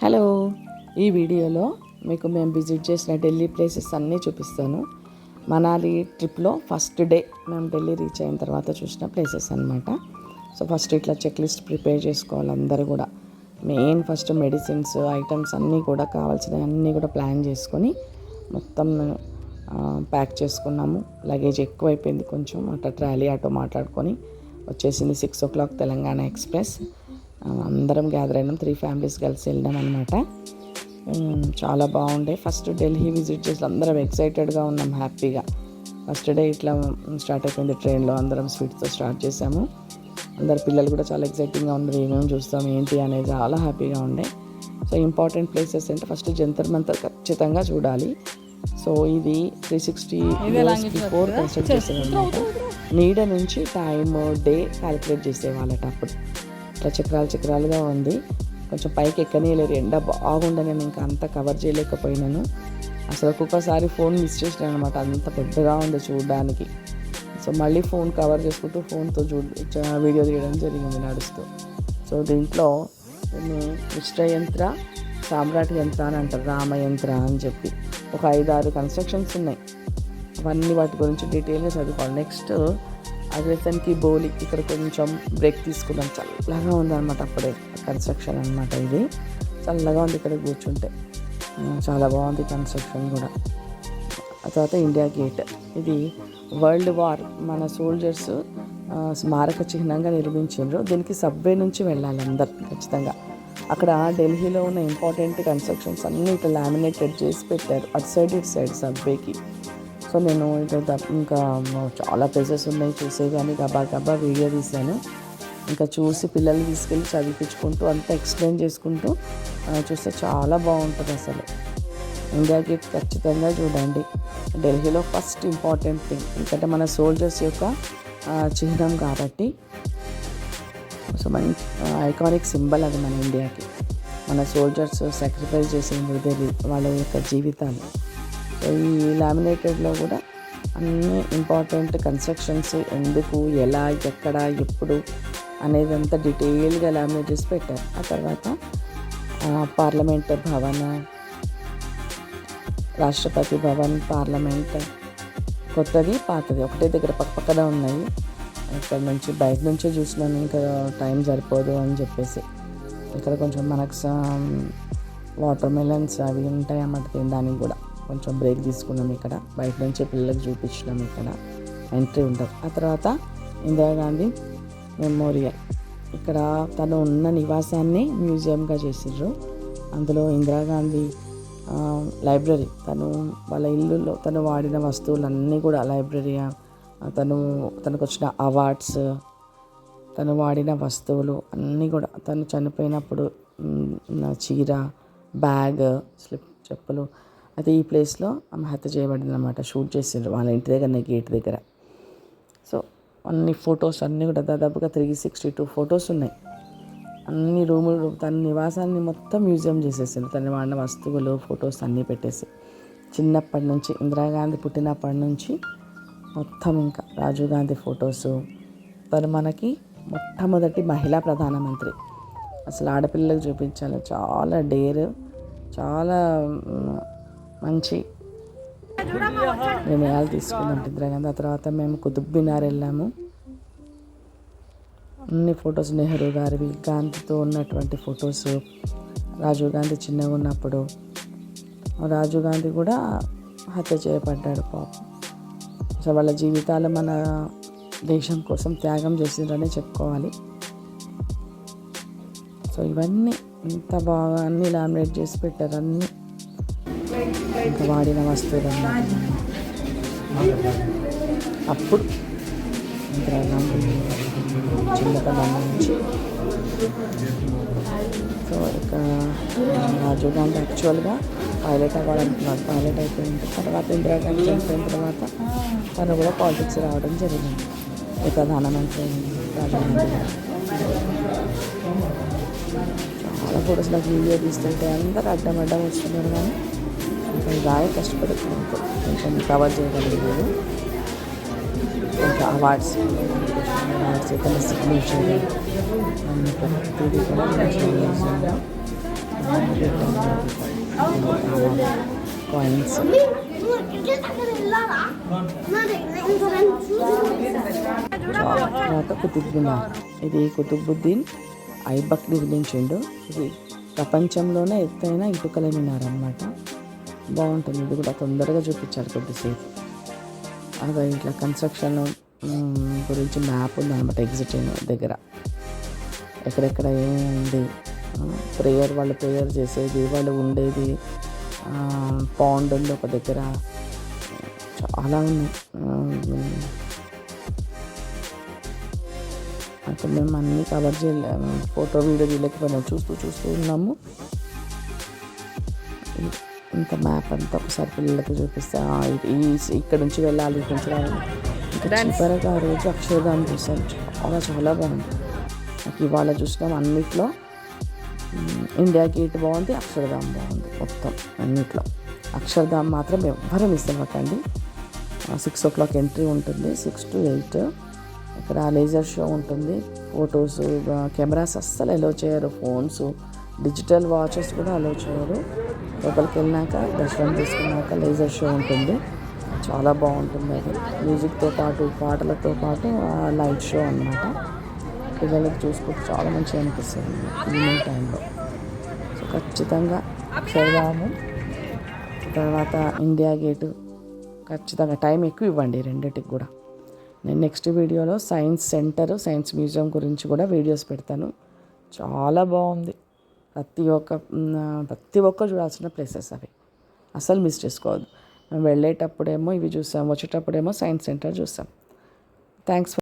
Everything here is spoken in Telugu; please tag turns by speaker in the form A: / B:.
A: హలో. ఈ వీడియోలో మీకు మేము విజిట్ చేసిన ఢిల్లీ ప్లేసెస్ అన్నీ చూపిస్తాను. మనాలి ట్రిప్లో ఫస్ట్ డే మేము ఢిల్లీ రీచ్ అయిన తర్వాత చూసిన ప్లేసెస్ అనమాట సో ఫస్ట్ ఇట్లా చెక్ లిస్ట్ ప్రిపేర్ చేసుకోవాలి అందరూ కూడా. మెయిన్ ఫస్ట్ మెడిసిన్స్ ఐటమ్స్ అన్నీ కూడా కావాల్సినవి అన్నీ కూడా ప్లాన్ చేసుకొని మొత్తం ప్యాక్ చేసుకున్నాము. లగేజ్ ఎక్కువైపోయింది కొంచెం. అట్లా ట్రాలీ ఆటో మాట్లాడుకొని వచ్చేసింది six o'clock Telangana express. అందరం గ్యాదర్ అయినాం త్రీ ఫ్యామిలీస్ కలిసి వెళ్ళాం అనమాట చాలా బాగుండే. ఫస్ట్ ఢిల్లీ విజిట్ చేసి అందరం ఎక్సైటెడ్గా ఉన్నాం హ్యాపీగా ఫస్ట్ డే ఇట్లా స్టార్ట్ అయిపోయింది ట్రైన్లో అందరం స్వీట్తో స్టార్ట్ చేసాము. అందరు పిల్లలు కూడా చాలా ఎక్సైటింగ్గా ఉన్నారు ఏమేమి చూస్తాం ఏంటి అనేది చాలా హ్యాపీగా ఉండే. సో ఇంపార్టెంట్ ప్లేసెస్ అంటే ఫస్ట్ జంతర్ మంతర్ ఖచ్చితంగా చూడాలి. సో ఇది త్రీ సిక్స్టీ బిఫోర్ కన్స్ట్రక్ట్ చేసేదన్నమాట నీడ నుంచి టైమ్ డే క్యాలిక్యులేట్ చేసేవాళ్ళట అప్పుడు. ఇట్లా చక్రాలు చక్రాలుగా ఉంది. కొంచెం పైకి ఎక్కనీయలేరు ఎండ బాగుండే నేను ఇంకా అంత కవర్ చేయలేకపోయినాను. అసలు ఒక్కొక్కసారి ఫోన్ మిస్ చేసినాను అనమాట. అంత పెద్దగా ఉంది చూడడానికి. సో మళ్ళీ ఫోన్ కవర్ చేసుకుంటూ ఫోన్తో చూ వీడియో తీయడం జరిగింది నడుస్తూ. సో దీంట్లో నేను విష్ట యంత్ర సామ్రాట్ యంత్ర అని అంటారు. రామయంత్ర అని చెప్పి. ఒక ఐదారు కన్స్ట్రక్షన్స్ ఉన్నాయి. అవన్నీ వాటి గురించి డీటెయిల్గా చదువుకోవాలి. నెక్స్ట్ అగ్రసన్కి బౌలి ఇక్కడ కొంచెం బ్రేక్ తీసుకున్నాం. చల్లగా ఉందన్నమాట అప్పుడే కన్స్ట్రక్షన్ అనమాట ఇది. చల్లగా ఉంది ఇక్కడ కూర్చుంటే. చాలా బాగుంది కన్స్ట్రక్షన్ కూడా. ఆ తర్వాత ఇండియా గేట్. ఇది వరల్డ్ వార్ మన సోల్జర్స్ స్మారక చిహ్నంగా నిర్మించారు దీనికి సబ్వే నుంచి వెళ్ళాలి అందరు ఖచ్చితంగా. అక్కడ ఢిల్లీలో ఉన్న ఇంపార్టెంట్ కన్స్ట్రక్షన్స్ అన్నీ ఇట్లా లామినేటెడ్ చేసి పెట్టారు. అటు సైడ్ ఇటు సైడ్ సబ్వేకి. సో నేను ఇంకా చాలా ప్లేసెస్ ఉన్నాయి చూసే కానీ గబా గబా వీడియో తీశాను. ఇంకా చూసి పిల్లల్ని తీసుకెళ్ళి చదివించుకుంటూ అంతా ఎక్స్ప్లెయిన్ చేసుకుంటూ చూస్తే చాలా బాగుంటుంది అసలు. ఇండియా గేట్ ఖచ్చితంగా చూడండి. ఢిల్లీలో ఫస్ట్ ఇంపార్టెంట్ థింగ్ ఎందుకంటే మన సోల్జర్స్ యొక్క చిహ్నం కాబట్టి. సో మంచి ఐకానిక్ సింబల్ అది మన ఇండియాకి మన సోల్జర్స్ సాక్రిఫైస్ చేసే వాళ్ళ యొక్క జీవితాన్ని ఈ లామినేటెడ్లో కూడా అన్ని ఇంపార్టెంట్ కన్స్ట్రక్షన్స్ ఎందుకు ఎలా ఎక్కడ ఎప్పుడు అనేది అంతా డీటెయిల్గా లామినేట్ చేసి పెట్టారు. ఆ తర్వాత పార్లమెంట్ భవన్ రాష్ట్రపతి భవన్ పార్లమెంట్ కొత్తది పాతది. ఒకటే దగ్గర పక్కపక్కన ఉన్నాయి. ఇక్కడ నుంచి బయట నుంచే చూసినాను ఇంకా టైం సరిపోదు అని చెప్పేసి. ఇక్కడ కొంచెం మనకు వాటర్ మెలన్స్ అవి ఉంటాయి అన్నమాట తినడానికి కూడా. కొంచెం బ్రేక్ తీసుకున్నాం ఇక్కడ. బయట నుంచి పిల్లలకు చూపించినాం ఇక్కడ. ఎంట్రీ ఉండదు. ఆ తర్వాత ఇందిరాగాంధీ మెమోరియల్. ఇక్కడ తను ఉన్న నివాసాన్ని మ్యూజియంగా చేసిర్రు. అందులో ఇందిరాగాంధీ లైబ్రరీ. తను వాళ్ళ ఇల్లులో తను వాడిన వస్తువులన్నీ కూడా లైబ్రరీ తను తనకు వచ్చిన అవార్డ్స్ తను వాడిన వస్తువులు అన్నీ కూడా తను చనిపోయినప్పుడు చీర బ్యాగ్ స్లిప్ చెప్పులు అయితే ఈ ప్లేస్లో ఆమె హత్య చేయబడింది అనమాట షూట్ చేసిండ్రు. వాళ్ళ ఇంటి దగ్గర గేట్ దగ్గర. సో అన్ని ఫొటోస్ అన్నీ కూడా దాదాపుగా త్రీ సిక్స్టీ టూ ఫొటోస్ ఉన్నాయి. అన్ని రూములు తన నివాసాన్ని మొత్తం మ్యూజియం చేసేసారు తను వాడిన వస్తువులు ఫొటోస్ అన్నీ పెట్టేసి. చిన్నప్పటి నుంచి ఇందిరాగాంధీ పుట్టినప్పటి నుంచి మొత్తం ఇంకా రాజీవ్ గాంధీ ఫొటోస్. తను మనకి మొట్టమొదటి మహిళా ప్రధానమంత్రి. అసలు ఆడపిల్లలకు చూపించాలి. చాలా డేర్. చాలా మంచి నిర్ణయాలు తీసుకున్నాం ఇందిరాగాంధీ. ఆ తర్వాత మేము కుతుబ్ మినార్ వెళ్ళాము. అన్ని ఫొటోస్ నెహ్రూ గారివి గాంధీతో ఉన్నటువంటి ఫొటోస్. రాజీవ్ గాంధీ చిన్నగా ఉన్నప్పుడు రాజీవ్ గాంధీ కూడా హత్య చేయబడ్డాడు పాపం. సో వాళ్ళ జీవితాలు మన దేశం కోసం త్యాగం చేసిండ్రనే చెప్పుకోవాలి. సో ఇవన్నీ ఇంత బాగా అన్నీ లామినేట్ చేసి పెట్టారు అన్నీ. ఇంకా వాడిన వస్తువులు అన్నమాట అప్పుడు ఇందిరాగాంధీ చిన్నతనం నుంచి సో ఇక రాజీవ్ గాంధీ యాక్చువల్గా పైలట్ అవ్వాలనుకున్నాడు పైలట్ అయిపోయిన తర్వాత ఇందిరాగాంధీ చనిపోయిన తర్వాత తను కూడా పాలిటిక్స్ రావడం జరిగింది. ఈ ప్రధానమంత్రి రాజీవ్ చాలా ఫొటోస్ నాకు వీడియో తీస్తుంటే అందరూ అడ్డం అడ్డం వస్తున్నారు కానీ కొంచెం బాగా కష్టపడుతున్నాను. కొంచెం కవర్ చేయగలిగాను. ఇంకా అవార్డ్స్ అవార్డ్స్ తన సిగ్నేచర్ ప్రతిదీ కూడా మంచిగా కాయిన్స్ తర్వాత కుతుబ్ ఇది కుతుబ్బుద్దీన్ ఐబక్ నిర్మించిండు. ఇది ప్రపంచంలోనే ఎత్తైన ఇటుకల మినార్ అనమాట బాగుంటుంది. ఇది కూడా తొందరగా చూపించారు కొద్దిసేపు. అదే ఇంట్లో కన్స్ట్రక్షన్ గురించి మ్యాప్ ఉందన్నమాట ఎగ్జిట్ దగ్గర. ఎక్కడెక్కడ ఏమైంది? ప్రేయర్ వాళ్ళు ప్రేయర్ చేసేది వాళ్ళు ఉండేది పాండ్ ఉంది ఒక దగ్గర. చాలా ఉన్నాయి. అక్కడ మేము అన్నీ కవర్ చేయలేము ఫోటో వీడియో తీయలేకపోయినా. చూస్తూ చూస్తూ ఉన్నాము. ఇ- ఇంత మ్యాప్ అంతా ఒకసారి పిల్లలకి చూపిస్తే. ఈ ఇక్కడ నుంచి వెళ్ళాలి ఇక్కడ నుంచి రావాలి ఇంకా చివరగా ఆ రోజు అక్షరధామ్ చూసాం చాలా చాలా బాగుంది. నాకు ఇవాళ చూసినాం అన్నిట్లో. ఇండియా గేట్ బాగుంది అక్షరధామ్ బాగుంది మొత్తం అన్నిట్లో. అక్షరధామ్ మాత్రం ఎవ్వరూ మిస్ అవ్వకండి. సిక్స్ ఓ క్లాక్ ఎంట్రీ ఉంటుంది సిక్స్ టు ఎయిట్ ఇక్కడ లేజర్ షో ఉంటుంది. ఫొటోస్ కెమెరాస్ అస్సలు అలో చేయరు ఫోన్స్ డిజిటల్ వాచెస్ కూడా అలో చేయరు. లోపలికి వెళ్ళాక దర్శనం తీసుకున్నాక లేజర్ షో ఉంటుంది. చాలా బాగుంటుంది అది. మ్యూజిక్తో పాటు పాటలతో పాటు లైట్ షో అన్నమాట. పిల్లలకు చూసుకుంటే చాలా మంచిగా అనిపిస్తుంది ఈవినింగ్ టైంలో. సో ఖచ్చితంగా అక్షరధాము తర్వాత ఇండియా గేటు ఖచ్చితంగా టైం ఎక్కువ ఇవ్వండి రెండింటికి కూడా. నేను నెక్స్ట్ వీడియోలో సైన్స్ సెంటర్ సైన్స్ మ్యూజియం గురించి కూడా వీడియోస్ పెడతాను. చాలా బాగుంది. ప్రతి ఒక్క ప్రతి ఒక్క చూడాల్సిన ప్లేసెస్ అవి. అసలు మిస్ చేసుకోవద్దు. మేము వెళ్ళేటప్పుడేమో ఇవి చూసాం వచ్చేటప్పుడేమో సైన్స్ సెంటర్ చూసాం. థ్యాంక్స్